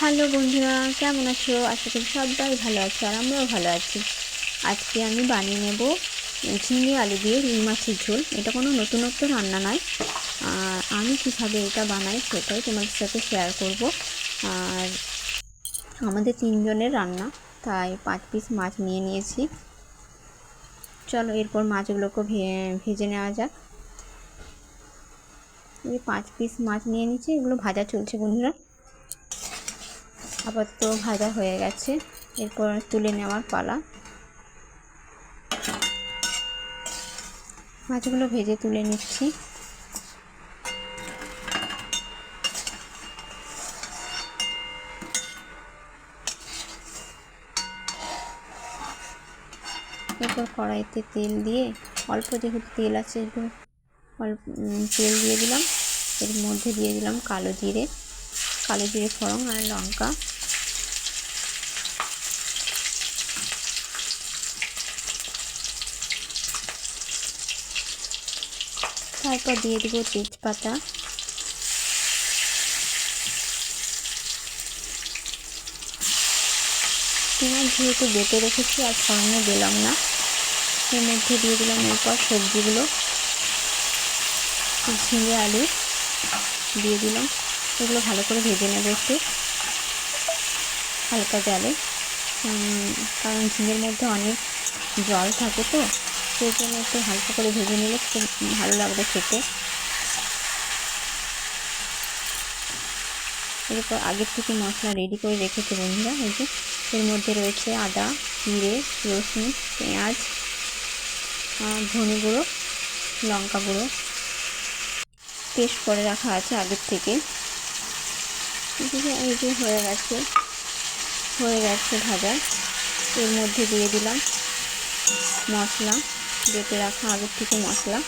Hello বন্ধুরা, কেমন আছো? আশা করি সবাই ভালো আছো আর আমরাও ভালো আছি। আজকে আমি বানিয়ে নেব ঝিঙে আলু দিয়ে রুই মাছের ঝোল। এটা কোনো নতুনত্ব রান্না নয়। আর আমি কীভাবে এটা বানাই সেটাই তোমাদের সাথে শেয়ার করব। আর আমাদের তিনজনের রান্না, তাই পাঁচ পিস মাছ নিয়ে নিয়েছি। চলো এরপর মাছগুলোকে ভেজে নেওয়া যাক। এই পাঁচ পিস মাছ নিয়ে নিচ্ছি, এগুলো ভাজা চলছে বন্ধুরা। আবার তো ভাজা হয়ে গেছে। এরপর তুলে নেওয়ার পালা। মাছগুলো ভেজে তুলে নিচ্ছি। এরপর কড়াইতে তেল দিয়ে, অল্প যেহেতু তেল আছে, একটু অল্প তেল দিয়ে দিলাম। এর মধ্যে দিয়ে দিলাম কালো জিরে। কালো জিরে ফোড়ন আর লঙ্কা। তারপর দিয়ে দেবো তেজপাতা। পেঁয়াজ যেহেতু বেটে রেখেছি আর ফোড়নে দিলাম না, এর মধ্যে দিয়ে দিলাম এরপর সবজিগুলো। ঝিঙে, আলু দিয়ে দিলাম, এগুলো ভালো করে ভেজে নেব একটু। হালকা জলে কারণ ঝিঙের মধ্যে অনেক জল থাকে তো সেই জন্য একটু হালকা করে ভেজে নিলে খুব ভালো লাগবে খেতে। এরপর আগের থেকে মশলা রেডি করে রেখেছে বন্ধুরা, এই যে এর মধ্যে রয়েছে আদা, জিরে, রসুন, পেঁয়াজ ধনে গুঁড়ো, লঙ্কা গুঁড়ো। পেস্ট করে রাখা আছে আগের থেকে। এই যে হয়ে গেছে হয়ে গেছে ভাজা। এর মধ্যে দিয়ে দিলাম মশলা। বেটে রাখা আগের থেকে মশলা।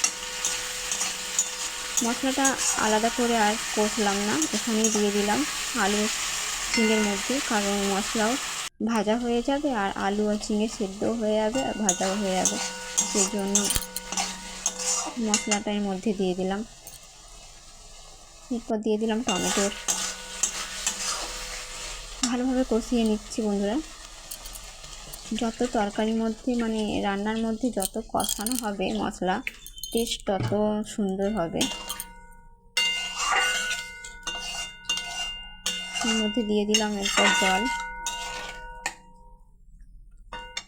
মশলাটা আলাদা করে আর কষলাম না, এখানেই দিয়ে দিলাম আলু ঝিঙের মধ্যে, কারণ মশলাও ভাজা হয়ে যাবে আর আলু আর ঝিঙে সেদ্ধও হয়ে যাবে আর ভাজাও হয়ে যাবে। সেই জন্য মশলাটা এর মধ্যে দিয়ে দিলাম। এরপর দিয়ে দিলাম টমেটোর। ভালোভাবে কষিয়ে নিচ্ছি বন্ধুরা। যত তরকারির মধ্যে মানে রান্নার মধ্যে যত কষানো হবে মশলা টেস্ট তত সুন্দর হবে। এর মধ্যে দিয়ে দিলাম এরপর জল।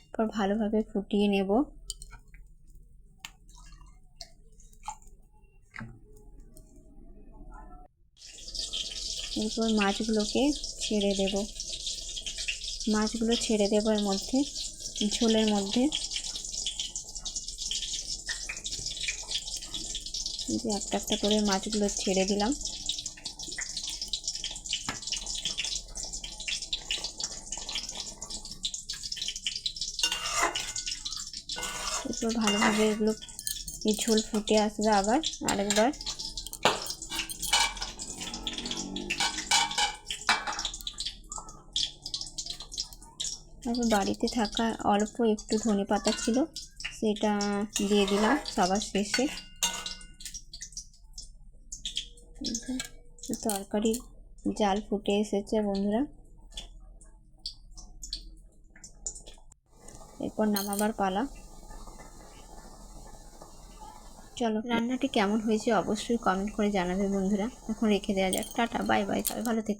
এরপর ভালোভাবে ফুটিয়ে নেব। এরপর মাছগুলোকে ছেড়ে দেব। মাছগুলো ছেড়ে দেব এর মধ্যে, ঝোলের মধ্যে। একটা একটা করে মাছগুলো ছেড়ে দিলাম। ভালোভাবে এগুলো ঝোল ফুটে আসবে আবার আরেকবার। তারপর বাড়িতে থাকা অল্প একটু ধনে পাতা ছিল, সেটা দিয়ে দিলাম সবার শেষে। তরকারি জাল ফুটে এসেছে বন্ধুরা। এরপর নামাবার পালা। চলো, রান্নাটি কেমন হয়েছে অবশ্যই কমেন্ট করে জানাবে বন্ধুরা। এখন রেখে দেওয়া যাক। টাটা, বাই বাই, সবাই ভালো থেকো।